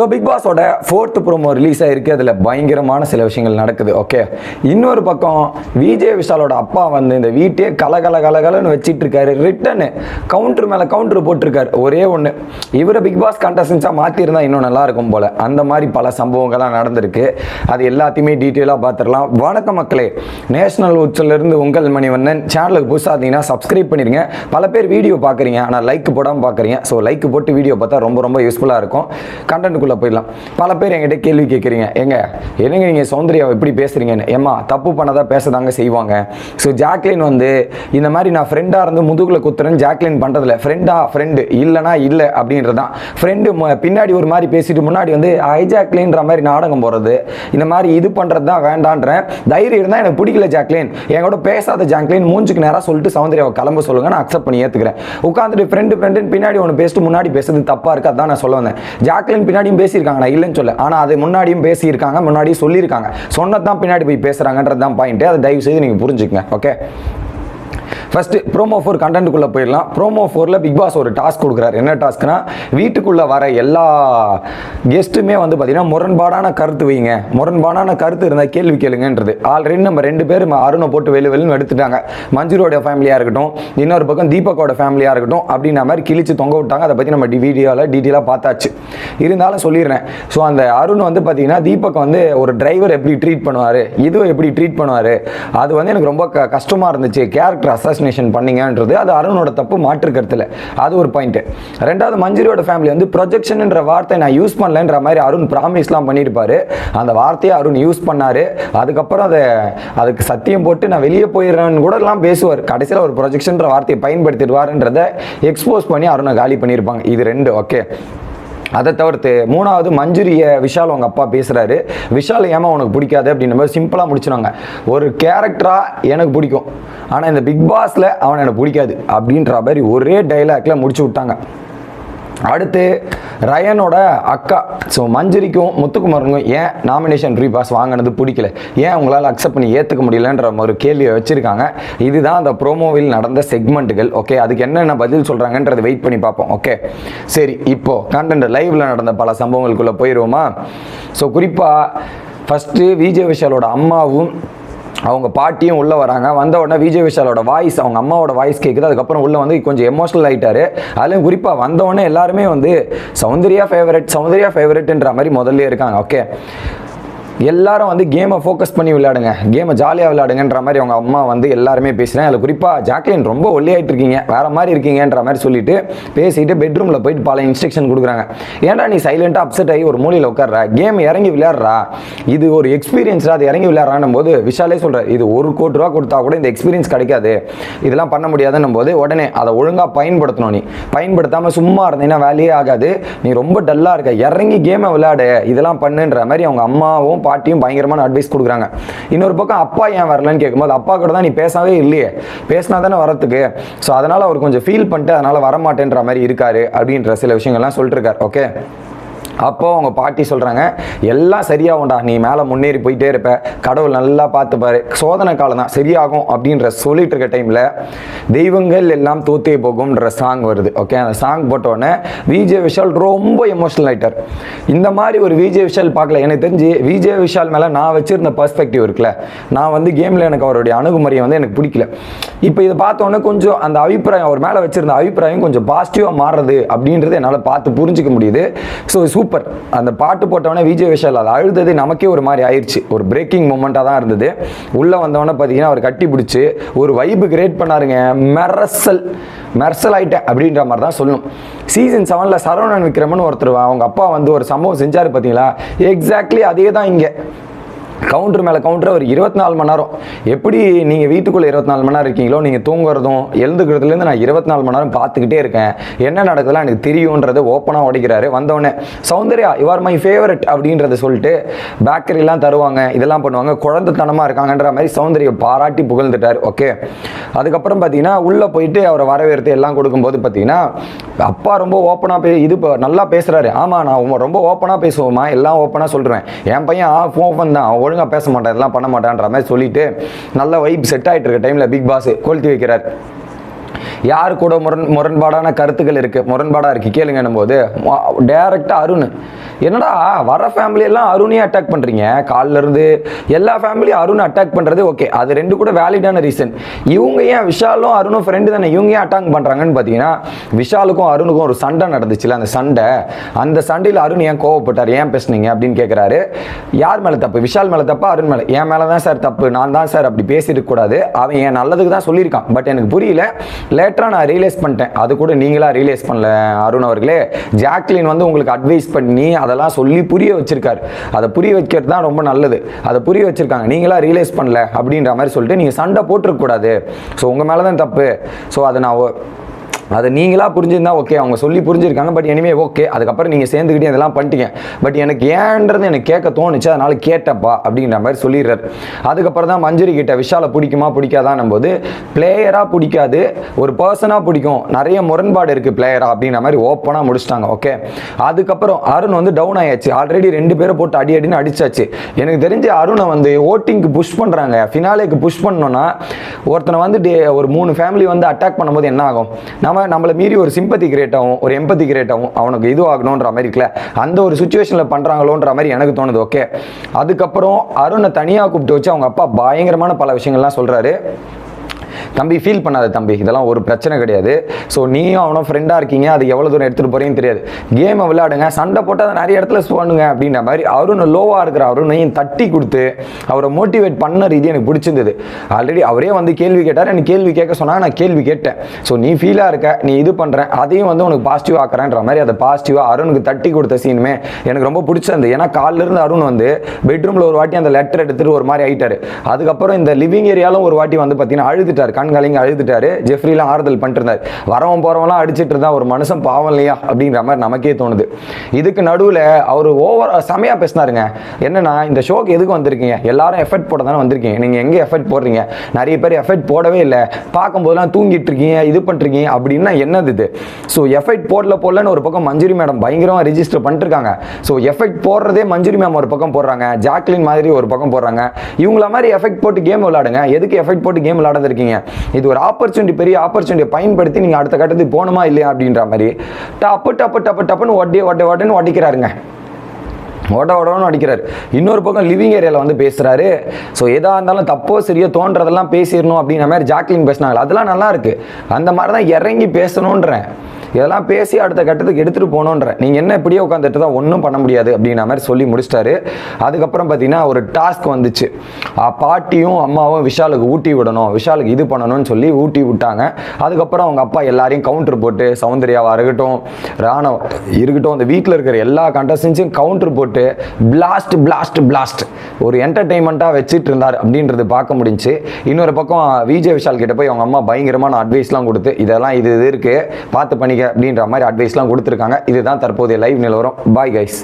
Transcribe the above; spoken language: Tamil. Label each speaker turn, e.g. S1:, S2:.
S1: ஸோ பிக் பாஸோட ஃபோர்த் ப்ரோமோ ரிலீஸ் ஆகிருக்கு அதில் பயங்கரமான சில விஷயங்கள் நடக்குது. ஓகே இன்னொரு பக்கம் விஜய் விஷாலோட அப்பா வந்து இந்த வீட்டையே கலகல கலகலன்னு வச்சிட்டு இருக்காரு ரிட்டனு கவுண்டர் மேலே கவுண்டர் போட்டிருக்காரு. ஒரே ஒன்று இவரை பிக் பாஸ் கண்டஸ்டன்ஸாக மாற்றிருந்தா இன்னும் நல்லா இருக்கும் போல. அந்த மாதிரி பல சம்பவங்கள்லாம் நடந்திருக்கு. அது எல்லாத்தையுமே டீட்டெயிலாக பார்த்துடலாம் வணக்க மக்களே. நேஷனல் உச்சிலிருந்து உங்கள் மணிவண்ணன். சேனலுக்கு புதுசாக இருந்தீங்கன்னா சப்ஸ்கிரைப் பண்ணிடுங்க. பல பேர் வீடியோ பார்க்குறீங்க ஆனால் லைக் போடாமல் பார்க்குறீங்க ஸோ லைக் போட்டு வீடியோ பார்த்தா ரொம்ப ரொம்ப யூஸ்ஃபுல்லாக இருக்கும். கண்டென்ட்டுக்குள்ளே போயிடலாம். பல பேர் என்கிட்ட கேள்வி கேட்குறீங்க. எங்க என்னங்க நீங்கள் சௌந்தர்யாவை எப்படி பேசுகிறீங்கன்னு ஏம்மா தப்பு பண்ணாதான் பேச தாங்க செய்வாங்க. ஸோ ஜாக்லின் வந்து இந்த மாதிரி நான் ஃப்ரெண்டாக இருந்து முதுகில் குத்துறேன்னு ஜாக்லின் பண்ணுறதில்ல ஃப்ரெண்டா ஃப்ரெண்டு இல்லைனா இல்லை அப்படின்றதான் ஃப்ரெண்டு பின்னாடி ஒரு மாதிரி பேசிட்டு முன்னாடி வந்து ஐ ஜாக்லின்ற மாதிரி நாடகம் போகிறது இந்த மாதிரி இது பண்ணுறது தான் வேண்டான்றேன். தைரியம் இருந்தால் எனக்கு பிடிக்கல ஜாக்லின். என் கூட பேசாத ஜாக்லின் மூஞ்சுக்கு நேராக சொல்லிட்டு சௌந்தர்யாவை கிளம்ப சொல்லுங்க. நான் அக்செப்ட் பண்ணி ஏற்றுக்கிறேன் உட்காந்துட்டு ஃப்ரெண்டு ஃப்ரெண்டுன்னு பின்னாடி ஒன்று பேசிட்டு முன்னாடி பேசுறது தப்பாக இருக்கு? அதான் நான் சொல்ல வந்தேன். ஜாக்லின் பின்னாடி முன்னாடியும் பேசியிருக்காங்க நான் இல்லைன்னு சொல்ல ஆனால் அது முன்னாடியும் பேசியிருக்காங்க முன்னாடியும் சொல்லியிருக்காங்க. சொன்னதான் பின்னாடி போய் பேசுகிறாங்கன்றது தான் பாயிண்ட்டு அதை தயவு செய்து நீங்கள் புரிஞ்சுக்கங்க ஓகே ஃபஸ்ட்டு ப்ரோமோ ஃபோர் கண்டென்ட்டுக்குள்ளே போயிடலாம். ப்ரோமோ ஃபோரில் பிக் பாஸ் ஒரு டாஸ்க் கொடுக்குறாரு. என்ன டாஸ்க்னா வீட்டுக்குள்ளே வர எல்லா கெஸ்ட்டுமே வந்து பார்த்திங்கன்னா முரண்பாடான கருத்து வைங்க. முரண்பாடான கருத்து இருந்தால் கேள்வி கேளுங்கன்றது. ஆல்ரெடி நம்ம ரெண்டு பேர் அருணை போட்டு வெளி வெளின்னு எடுத்துட்டாங்க. மஞ்சுரோட ஃபேமிலியாக இருக்கட்டும் இன்னொரு பக்கம் தீபக்கோட ஃபேமிலியாக இருக்கட்டும் அப்படின்ற மாதிரி கிழிச்சு தொங்க விட்டாங்க. அதை பற்றி நம்ம வீடியோவில் டீட்டெயிலாக பார்த்தாச்சு. இருந்தாலும் சொல்லிடுறேன். ஸோ அந்த அருண் வந்து பார்த்தீங்கன்னா தீபக் வந்து ஒரு டிரைவர் எப்படி ட்ரீட் பண்ணுவார் இதுவும் எப்படி ட்ரீட் பண்ணுவார் அது வந்து எனக்கு ரொம்ப க கஷ்டமாக இருந்துச்சு. கேரக்டர் அசஸ் அசாசினேஷன் பண்ணீங்கன்றது அது அருணோட தப்பு மாற்று கருத்தில் அது ஒரு பாயிண்ட்டு ரெண்டாவது மஞ்சுரியோட ஃபேமிலி வந்து ப்ரொஜெக்ஷன்ன்ற வார்த்தை நான் யூஸ் பண்ணலன்ற மாதிரி அருண் ப்ராமிஸ்லாம் பண்ணியிருப்பாரு அந்த வார்த்தையை அருண் யூஸ் பண்ணாரு. அதுக்கப்புறம் அதை அதுக்கு சத்தியம் போட்டு நான் வெளியே போயிடுறேன்னு கூட எல்லாம் பேசுவார். கடைசியில் ஒரு ப்ரொஜெக்ஷன்ற வார்த்தையை பயன்படுத்திடுவாருன்றதை எக்ஸ்போஸ் பண்ணி அருணை காலி பண்ணியிருப்பாங்க. இது ரெண்டு ஓகே அதை தவிர்த்து மூணாவது மஞ்சுரிய விஷால் அவங்க அப்பா பேசுகிறாரு விஷால் ஏமா உனக்கு பிடிக்காது அப்படின்ற மாதிரி சிம்பிளாக முடிச்சிடுவாங்க ஒரு கேரக்டராக எனக்கு பிடிக்கும். ஆனால் இந்த பிக் பாஸில் அவன் எனக்கு பிடிக்காது அப்படின்ற மாதிரி ஒரே டைலாக்ல முடிச்சு விட்டாங்க. அடுத்து ரயனோட அக்கா. ஸோ மஞ்சரிக்கும் முத்துக்குமாருக்கும் ஏன் நாமினேஷன் ரீ பாஸ் வாங்கினது பிடிக்கல? ஏன் உங்களால் அக்செப்ட் பண்ணி ஏற்றுக்க முடியலன்ற ஒரு கேள்வியை வச்சுருக்காங்க. இதுதான் அந்த ப்ரோமோவில் நடந்த செக்மெண்ட்டுகள் ஓகே அதுக்கு என்னென்ன பதில் சொல்கிறாங்கன்றதை வெயிட் பண்ணி பார்ப்போம் ஓகே சரி இப்போது கண்டென்ட் லைவில் நடந்த பல சம்பவங்களுக்குள்ளே போயிடுவோமா ஸோ குறிப்பாக ஃபஸ்ட்டு விஜய் விஷாலோட அம்மாவும் அவங்க பாட்டியும் உள்ளே வராங்க. வந்த உடனே விஜய் விஷாலோட வாய்ஸ் அவங்க அம்மாவோட வாய்ஸ் கேட்குது அதுக்கப்புறம் உள்ளே வந்து கொஞ்சம் எமோஷனல் ஆகிட்டார் அதுலேயும் குறிப்பாக வந்த எல்லாருமே வந்து சௌந்தர்யா ஃபேவரட் சௌந்தர்யா ஃபேவரட்ன்ற மாதிரி முதல்ல இருக்காங்க. ஓகே எல்லாரும் வந்து கேமை ஃபோக்கஸ் பண்ணி விளையாடுங்க. கேமை ஜாலியாக விளையாடுங்கன்ற மாதிரி அவங்க அம்மா வந்து எல்லாருமே பேசுகிறேன் அதில் குறிப்பாக ஜாக்லின் ரொம்ப ஒல்லியாயிட்டு இருக்கீங்க வேறு மாதிரி இருக்கீங்கன்ற மாதிரி சொல்லிட்டு பேசிட்டு பெட்ரூமில் போயிட்டு பல இன்ஸ்ட்ரக்ஷன் கொடுக்குறாங்க. ஏன்டா நீ சைலண்ட்டாக அப்செட் ஆகி ஒரு மூலையில் உட்கார்ற? கேம் இறங்கி விளையாடுறா? இது ஒரு எக்ஸ்பீரியன்ஸ்டா அது இறங்கி விளையாடுறான்னும் போது விஷாலே சொல்கிறார் இது ஒரு கோடி ரூபா கொடுத்தா கூட இந்த எக்ஸ்பீரியன்ஸ் கிடைக்காது. இதெல்லாம் பண்ண முடியாதுன்னும் போது உடனே அதை ஒழுங்காக பயன்படுத்தணும் நீ. பயன்படுத்தாமல் சும்மா இருந்தீங்கன்னா வேலையே ஆகாது. நீ ரொம்ப டல்லாக இருக்க. இறங்கி கேமை விளையாடு. இதெல்லாம் பண்ணுன்ற மாதிரி அவங்க அம்மாவும் பாட்டியும் பயங்கரமான அட்வைஸ் கொடுக்குறாங்க. இன்னொரு பக்கம் அப்பா ஏன் வரலன்னு கேட்கும்போது அப்பா கூட தான் நீ பேசவே இல்லையே. பேசினா தானே வரத்துக்கு ஸோ அதனால் அவர் கொஞ்சம் ஃபீல் பண்ணிட்டு அதனால் வரமாட்டேன்ற மாதிரி இருக்காரு அப்படின்ற சில விஷயங்கள்லாம் சொல்லிட்டு இருக்காரு. ஓகே அப்போ அவங்க பாட்டி சொல்கிறாங்க எல்லாம் சரியாகும்டா நீ மேலே முன்னேறி போயிட்டே இருப்ப. கடவுள் நல்லா பார்த்துப்பாரு. சோதனை காலம் தான் சரியாகும் அப்படின்ற சொல்லிட்டு இருக்க டைமில் தெய்வங்கள் எல்லாம் தூத்தே போகும்ன்ற சாங் வருது. ஓகே அந்த சாங் போட்டோடனே விஜய் விஷால் ரொம்ப எமோஷனல் ஆகிட்டார் இந்த மாதிரி ஒரு விஜய் விஷால் பார்க்கல. எனக்கு தெரிஞ்சு விஜய் விஷால் மேலே நான் வச்சிருந்த பர்ஸ்பெக்டிவ் இருக்குல்ல. நான் வந்து கேமில் எனக்கு அவருடைய அணுகுமுறையை வந்து எனக்கு பிடிக்கல. இப்போ இதை பார்த்தோன்னே கொஞ்சம் அந்த அபிப்பிராயம் அவர் மேலே வச்சிருந்த அபிப்பிராயம் கொஞ்சம் பாசிட்டிவாக மாறுறது அப்படின்றது என்னால் பார்த்து புரிஞ்சுக்க முடியுது. ஸோ சூப்பர் அந்த பாட்டு போட்டவொடனே விஜய் விஷால் அது அழுதது நமக்கே ஒரு மாதிரி ஆயிடுச்சு ஒரு பிரேக்கிங் மூமெண்ட்டாக தான் இருந்தது. உள்ளே வந்தவொடனே பார்த்தீங்கன்னா அவர் கட்டி பிடிச்சி ஒரு வைப்பு கிரியேட் பண்ணாருங்க. மெரசல் மெர்சல் ஆயிட்டேன் அப்படின்ற மாதிரி தான் சொல்லணும். சீசன் செவனில் சரவணன் விக்ரமன் ஒருத்தர் அவங்க அப்பா வந்து ஒரு சம்பவம் செஞ்சார் பார்த்தீங்களா எக்ஸாக்ட்லி அதே தான் இங்கே. கவுண்டர் மேலே கவுண்டர் ஒரு இருபத்தி நாலு மணி நேரம். எப்படி நீங்கள் வீட்டுக்குள்ளே இருபத்தி நாலு மணி நேரம் இருக்கீங்களோ நீங்கள் தூங்குறதும் எழுந்துக்கிறதுலேருந்து நான் இருபத்தி நாலு மணி நேரம் பார்த்துக்கிட்டே இருக்கேன். என்ன நடக்குதுலாம் எனக்கு தெரியுன்றதை ஓப்பனாக உடைக்கிறாரு வந்தவொடனே சௌந்தர்யா யுவர் மை ஃபேவரட் அப்படின்றத சொல்லிட்டு பேக்கரிலாம் தருவாங்க இதெல்லாம் பண்ணுவாங்க குழந்தைத்தனமாக இருக்காங்கன்ற மாதிரி சௌந்தர்யா பாராட்டி புகழ்ந்துட்டார். ஓகே அதுக்கப்புறம் பார்த்தீங்கன்னா உள்ளே போயிட்டு அவரை வரவேற்று எல்லாம் கொடுக்கும்போது பார்த்தீங்கன்னா அப்பா ரொம்ப ஓப்பனாக பே இது இப்போ நல்லா பேசுகிறாரு ஆமாம் நான் ரொம்ப ஓப்பனாக பேசுவோமா எல்லாம் ஓப்பனாக சொல்கிறேன் என் பையன் ஆஃப் ஓப்பன் தான். ஒழுங்காக பேச மாட்டேன் இதெல்லாம் பண்ண மாட்டேன்ற மாதிரி சொல்லிட்டு நல்ல வைப் செட் ஆகிட்டு இருக்க டைமில் பிக் பாஸ் கொளுத்தி வைக்கிறார். யார் கூட முரண் முரண்பாடான கருத்துக்கள் இருக்குது முரண்பாடாக இருக்குது கேளுங்கன்னும் போது டேரெக்டாக அருண். என்னடா வர ஃபேமிலியெல்லாம் அருணையே அட்டாக் பண்ணுறீங்க காலிலிருந்து எல்லா ஃபேமிலியும் அருண் அட்டாக் பண்ணுறது ஓகே அது ரெண்டு கூட வேலிடான ரீசன் இவங்க ஏன் விஷாலும் அருணும் ஃப்ரெண்டு தானே? இவங்க ஏன் அட்டாக் பண்ணுறாங்கன்னு பார்த்தீங்கன்னா விஷாலுக்கும் அருணுக்கும் ஒரு சண்டை நடந்துச்சுல அந்த சண்டை. அந்த சண்டையில் அருண் ஏன் கோவப்பட்டார்? ஏன் பேசுனீங்க? அப்படின்னு கேட்குறாரு யார் மேலே தப்பு? விஷால் மேலே தப்பா? அருண் மேலே? என் மேலே தான் சார் தப்பு. நான் தான் சார் அப்படி பேசிட்டு கூடாது. அவன் என் நல்லதுக்கு தான் சொல்லியிருக்கான். பட் எனக்கு புரியல. லேட்டராக நான் ரியலைஸ் பண்ணிட்டேன். அது கூட நீங்களா ரியலைஸ் பண்ணல அருண் அவர்களே. ஜாக்லின் வந்து உங்களுக்கு அட்வைஸ் பண்ணி அதெல்லாம் சொல்லி புரிய வச்சிருக்காரு. அதை புரிய வைக்கிறது தான் ரொம்ப நல்லது. அதை புரிய வச்சிருக்காங்க. நீங்களா ரியலைஸ் பண்ணல அப்படின்ற மாதிரி சொல்லிட்டு நீங்கள் சண்டை போட்டிருக்கக்கூடாது ஸோ உங்கள் மேலே தான் தப்பு. ஸோ அதை நான் அதை நீங்களாக புரிஞ்சிருந்தா ஓகே அவங்க சொல்லி புரிஞ்சிருக்காங்க பட் இனிமே ஓகே அதுக்கப்புறம் நீங்கள் சேர்ந்துக்கிட்டே இதெல்லாம் பண்ணிட்டீங்க. பட் எனக்கு ஏன்றது எனக்கு கேட்க தோணுச்சு அதனால் கேட்டப்பா அப்படின்ற மாதிரி சொல்லிடுறாரு. அதுக்கப்புறம் தான் மஞ்சுரி கிட்ட விஷாலை பிடிக்குமா பிடிக்காதான் போது பிளேயராக பிடிக்காது ஒரு பர்சனாக பிடிக்கும். நிறைய முரண்பாடு இருக்குது பிளேயரா அப்படின்ற மாதிரி ஓப்பனாக முடிச்சிட்டாங்க ஓகே அதுக்கப்புறம் அருண் வந்து டவுன் ஆயாச்சு. ஆல்ரெடி ரெண்டு பேரை போட்டு அடி அடின்னு அடிச்சாச்சு. எனக்கு தெரிஞ்சு அருணை வந்து ஓட்டிங்க்கு புஷ் பண்ணுறாங்க ஃபினாலேக்கு புஷ் பண்ணோன்னா ஒருத்தனை வந்து டே- ஒரு மூணு ஃபேமிலி வந்து அட்டாக் பண்ணும்போது என்ன ஆகும்? நம்ம நம்மளை மீறி ஒரு சிம்பத்தி கிரியேட் ஆகும் ஒரு எம்பத்தி கிரியேட் ஆகும் அவனுக்கு இது ஆகணுன்ற மாதிரி இருக்குல்ல? அந்த ஒரு சுச்சுவேஷனில் பண்ணுறாங்களோன்ற மாதிரி எனக்கு தோணுது ஓகே அதுக்கப்புறம் அருணை தனியாக கூப்பிட்டு வச்சு அவங்க அப்பா பயங்கரமான பல விஷயங்கள்லாம் சொல்கிறாரு தம்பி ஃபீல் பண்ணாத தம்பி. இதெல்லாம் ஒரு பிரச்சனை கிடையாது. ஸோ நீயும் அவனும் ஃப்ரெண்டாக இருக்கீங்க. அது எவ்வளோ தூரம் எடுத்துகிட்டு போறீங்கன்னு தெரியாது. கேமை விளையாடுங்க. சண்டை போட்டால் நிறைய இடத்துல பண்ணுங்க அப்படின்ற மாதிரி அருண் லோவாக இருக்கிற அருணையும் தட்டி கொடுத்து அவரை மோட்டிவேட் பண்ண ரீதி எனக்கு பிடிச்சிருந்தது. ஆல்ரெடி அவரே வந்து கேள்வி கேட்டார். எனக்கு கேள்வி கேட்க சொன்னால் நான் கேள்வி கேட்டேன். ஸோ நீ ஃபீலாக இருக்க. நீ இது பண்ணுறேன் அதையும் வந்து உனக்கு பாசிட்டிவ் ஆக்குறேன்ற மாதிரி அதை பாசிட்டிவாக அருணுக்கு தட்டி கொடுத்த சீனுமே எனக்கு ரொம்ப பிடிச்சிருந்தது. ஏன்னா காலைல இருந்து அருண் வந்து பெட்ரூமில் ஒரு வாட்டி அந்த லெட்டர் எடுத்துகிட்டு ஒரு மாதிரி ஆகிட்டார் அதுக்கப்புறம் இந்த லிவிங் ஏரியாலும் ஒரு வாட்டி வந்து பார்த்தீங்கன்னா அழுதுட்டார். இருந்தார் கலங்கி அழுதுட்டாரு ஜெஃப்ரிலாம் ஆறுதல் பண்ணிட்டு இருந்தார் வரவன் போறவன்லாம் அடிச்சிட்டு இருந்தா ஒரு மனுஷன் பாவம் இல்லையா அப்படிங்கிற மாதிரி நமக்கே தோணுது. இதுக்கு நடுவில் அவர் ஓவர் செமையா பேசினாருங்க. என்னன்னா இந்த ஷோக்கு எதுக்கு வந்திருக்கீங்க? எல்லாரும் எஃபர்ட் போட தானே வந்திருக்கீங்க. நீங்க எங்க எஃபர்ட் போடுறீங்க? நிறைய பேர் எஃபர்ட் போடவே இல்லை. பார்க்கும்போதெல்லாம் தூங்கிட்டு இருக்கீங்க இது பண்றீங்க அப்படின்னா என்னது இது? ஸோ எஃபெக்ட் போடல போடலன்னு ஒரு பக்கம் மஞ்சுரி மேடம் பயங்கரமாக ரிஜிஸ்டர் பண்ணிருக்காங்க ஸோ எஃபெக்ட் போடுறதே மஞ்சுரி மேம் ஒரு பக்கம் போடுறாங்க. ஜாக்லின் மாதிரி ஒரு பக்கம் போடுறாங்க. இவங்கள மாதிரி எஃபெக்ட் போட்டு கேம் விளாடுங்க எதுக்கு எஃபெக்ட் போட்டு கேம் விளாடாது இருக்கீங்க? இது ஒரு ஆப்பர்ச்சுனிட்டி பெரிய ஆப்பர்ச்சுனிட்டியை பயன்படுத்தி நீங்கள் அடுத்த கட்டத்துக்கு போகணுமா இல்லையா அப்படின்ற மாதிரி டப்பு டப்பு டப்பு டப்புன்னு ஒட்டி ஒட்டை ஒட்டன்னு ஒட்டிக்கிறாருங்க. ஓட ஓடன்னு அடிக்கிறார் இன்னொரு பக்கம் லிவிங் ஏரியாவில் வந்து பேசுகிறாரு ஸோ எதாக இருந்தாலும் தப்போ சரியோ தோன்றதெல்லாம் பேசிடணும் அப்படின்ற மாதிரி ஜாக்லின் பேசினாங்க. அதெல்லாம் நல்லா இருக்குது அந்த மாதிரி தான் இறங்கி பேசணுன்றேன். இதெல்லாம் பேசி அடுத்த கட்டத்துக்கு எடுத்துகிட்டு போகணுன்ற நீங்கள் என்ன இப்படியே உட்காந்துட்டு தான் ஒன்றும் பண்ண முடியாது அப்படின்ன மாதிரி சொல்லி முடிச்சிட்டாரு. அதுக்கப்புறம் பார்த்தீங்கன்னா ஒரு டாஸ்க் வந்துச்சு. ஆ, பாட்டியும் அம்மாவும் விஷாலுக்கு ஊட்டி விடணும் விஷாலுக்கு இது பண்ணணும்னு சொல்லி ஊட்டி விட்டாங்க. அதுக்கப்புறம் அவங்க அப்பா எல்லாரையும் கவுண்டர் போட்டு சௌந்தர்யாவாக இருக்கட்டும் ராணவ இருக்கட்டும் அந்த வீட்டில் இருக்கிற எல்லா கண்டஸ்டன்ஸையும் கவுண்டர் போட்டு பிளாஸ்ட் பிளாஸ்ட் பிளாஸ்ட் ஒரு என்டர்டைன்மெண்ட்டாக வச்சுட்டு இருந்தார் அப்படின்றது பார்க்க முடிஞ்சுச்சு இன்னொரு பக்கம் விஜய் விஷால் கிட்ட போய் அவங்க அம்மா பயங்கரமான அட்வைஸ்லாம் கொடுத்து இதெல்லாம் இது இது இருக்குது பார்த்து பண்ணிக்க அப்படின்ற மாதிரி அட்வைஸ்லாம் கொடுத்துருக்காங்க. இதுதான் தற்போதைய லைவ் நிலவரம். Bye guys